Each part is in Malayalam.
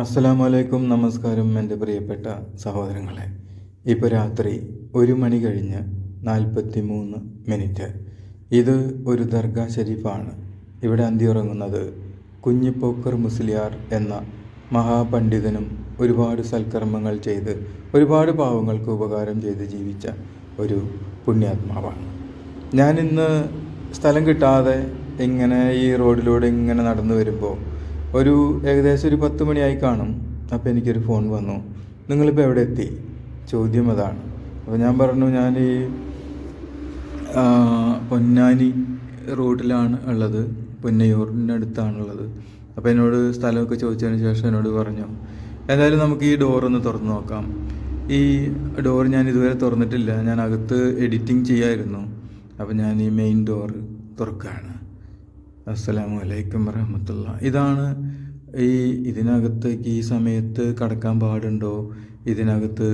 അസ്സലാമു അലൈക്കും നമസ്കാരം എന്റെ പ്രിയപ്പെട്ട സഹോദരങ്ങളെ. ഇപ്പോൾ രാത്രി ഒരു മണി കഴിഞ്ഞ് നാൽപ്പത്തി മൂന്ന് മിനിറ്റ്. ഇത് ഒരു ദർഗാ ഷരീഫാണ് ഇവിടെ അന്തിയുറങ്ങുന്നത് കുഞ്ഞിപ്പോക്കർ മുസ്ലിയാർ എന്ന മഹാപണ്ഡിതനും ഒരുപാട് സൽക്കർമ്മങ്ങൾ ചെയ്ത് ഒരുപാട് പാവങ്ങൾക്ക് ഉപകാരം ചെയ്ത് ജീവിച്ച ഒരു പുണ്യാത്മാവാണ്. ഞാനിന്ന് സ്ഥലം കിട്ടാതെ ഇങ്ങനെ ഈ റോഡിലൂടെ ഇങ്ങനെ നടന്നു വരുമ്പോൾ ഒരു ഏകദേശം ഒരു പത്ത് മണിയായി കാണും. അപ്പോൾ എനിക്കൊരു ഫോൺ വന്നു. നിങ്ങളിപ്പോൾ എവിടെ എത്തി? ചോദ്യം അതാണ്. അപ്പോൾ ഞാൻ പറഞ്ഞു ഞാൻ ഈ പൊന്നാനി റോഡിലാണ് ഉള്ളത്. പൊന്നയൂരിന്റെ അടുത്താണുള്ളത് അപ്പോൾ എന്നോട് സ്ഥലമൊക്കെ ചോദിച്ചതിന് ശേഷം എന്നോട് പറഞ്ഞു എന്തായാലും നമുക്ക് ഈ ഡോർ ഒന്ന് തുറന്ന് നോക്കാം. ഈ ഡോർ ഞാൻ ഇതുവരെ തുറന്നിട്ടില്ല. ഞാൻ അകത്ത് എഡിറ്റിംഗ് ചെയ്യായിരുന്നു. അപ്പോൾ ഞാൻ ഈ മെയിൻ ഡോർ തുറക്കുകയാണ്. അസ്സലാമു അലൈക്കും വറഹമത്തുള്ള. ഇതാണ് ഈ ഇതിനകത്തേക്ക് ഈ സമയത്ത് കടക്കാൻ പാടുണ്ടോ? ഇതിനകത്ത്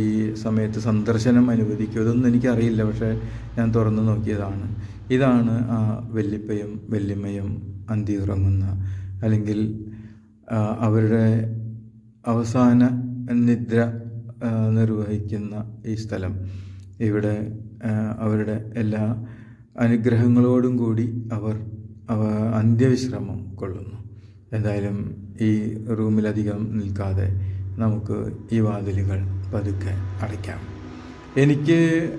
ഈ സമയത്ത് സന്ദർശനം അനുവദിക്കുമോ ഇതൊന്നും എനിക്കറിയില്ല പക്ഷേ ഞാൻ തുറന്നു നോക്കിയതാണ്. ഇതാണ് ആ വെല്ലിപ്പയും വെല്ലിമയും അന്തി ഉറങ്ങുന്ന അല്ലെങ്കിൽ അവരുടെ അവസാന നിദ്ര നിർവഹിക്കുന്ന ഈ സ്ഥലം. ഇവിടെ അവരുടെ എല്ലാ അനുഗ്രഹങ്ങളോടും കൂടി അവർ അവ അന്ത്യവിശ്രമം കൊള്ളുന്നു. എന്തായാലും ഈ റൂമിലധികം നിൽക്കാതെ നമുക്ക് ഈ വാതിലുകൾ പതുക്കെ അടയ്ക്കാം. എനിക്ക്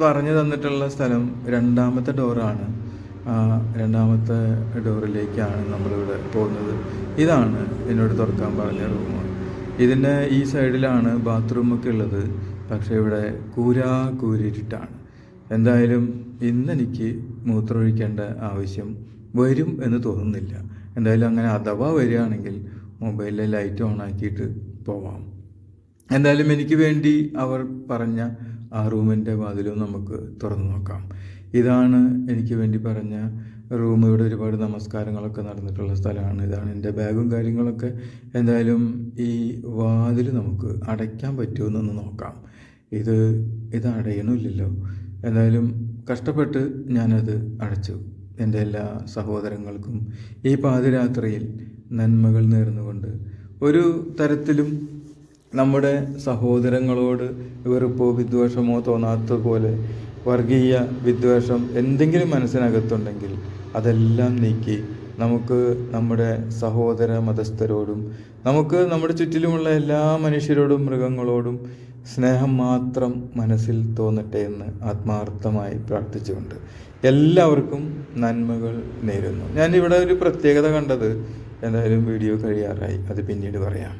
പറഞ്ഞു തന്നിട്ടുള്ള സ്ഥലം രണ്ടാമത്തെ ഡോറാണ്. രണ്ടാമത്തെ ഡോറിലേക്കാണ് നമ്മളിവിടെ പോകുന്നത്. ഇതാണ് എന്നോട് തുറക്കാൻ പറഞ്ഞ റൂം. ഇതിന്റെ ഈ സൈഡിലാണ് ബാത്റൂമൊക്കെ ഉള്ളത്. പക്ഷേ ഇവിടെ കൂരാ കൂരിട്ടാണ് എന്തായാലും ഇന്നെനിക്ക് മൂത്രമൊഴിക്കേണ്ട ആവശ്യം വരും എന്ന് തോന്നുന്നില്ല. എന്തായാലും അങ്ങനെ അഥവാ വരികയാണെങ്കിൽ മൊബൈലിലെ ലൈറ്റ് ഓൺ ആക്കിയിട്ട് പോവാം. എന്തായാലും എനിക്ക് വേണ്ടി അവർ പറഞ്ഞ ആ റൂമിന്റെ വാതിലും നമുക്ക് തുറന്നു നോക്കാം. ഇതാണ് എനിക്ക് വേണ്ടി പറഞ്ഞ റൂം. ഇവിടെ ഒരുപാട് നമസ്കാരങ്ങളൊക്കെ നടന്നിട്ടുള്ള സ്ഥലമാണ്. ഇതാണ് എന്റെ ബാഗും കാര്യങ്ങളൊക്കെ. എന്തായാലും ഈ വാതിൽ നമുക്ക് അടയ്ക്കാൻ പറ്റുമെന്നൊന്ന് നോക്കാം. ഇത് ഇത് അടയണമില്ലല്ലോ. എന്തായാലും കഷ്ടപ്പെട്ട് ഞാനത് അടച്ചു. എന്റെ എല്ലാ സഹോദരങ്ങൾക്കും ഈ പാതിരാത്രിയിൽ നന്മകൾ നേർന്നുകൊണ്ട് ഒരു തരത്തിലും നമ്മുടെ സഹോദരങ്ങളോട് വെറുപ്പോ വിദ്വേഷമോ തോന്നാത്ത പോലെ വർഗീയ വിദ്വേഷം എന്തെങ്കിലും മനസ്സിനകത്തുണ്ടെങ്കിൽ അതെല്ലാം നീക്കി നമുക്ക് നമ്മുടെ സഹോദര മതസ്ഥരോടും നമുക്ക് നമ്മുടെ ചുറ്റിലുമുള്ള എല്ലാ മനുഷ്യരോടും മൃഗങ്ങളോടും സ്നേഹം മാത്രം മനസ്സിൽ തോന്നട്ടെ എന്ന് ആത്മാർത്ഥമായി പ്രാർത്ഥിച്ചുകൊണ്ട് എല്ലാവർക്കും നന്മകൾ നേരുന്നു. ഞാനിവിടെ ഒരു പ്രത്യേകത കണ്ടത് എന്തായാലും വീഡിയോ കഴിയാറായി. അത് പിന്നീട് പറയാം.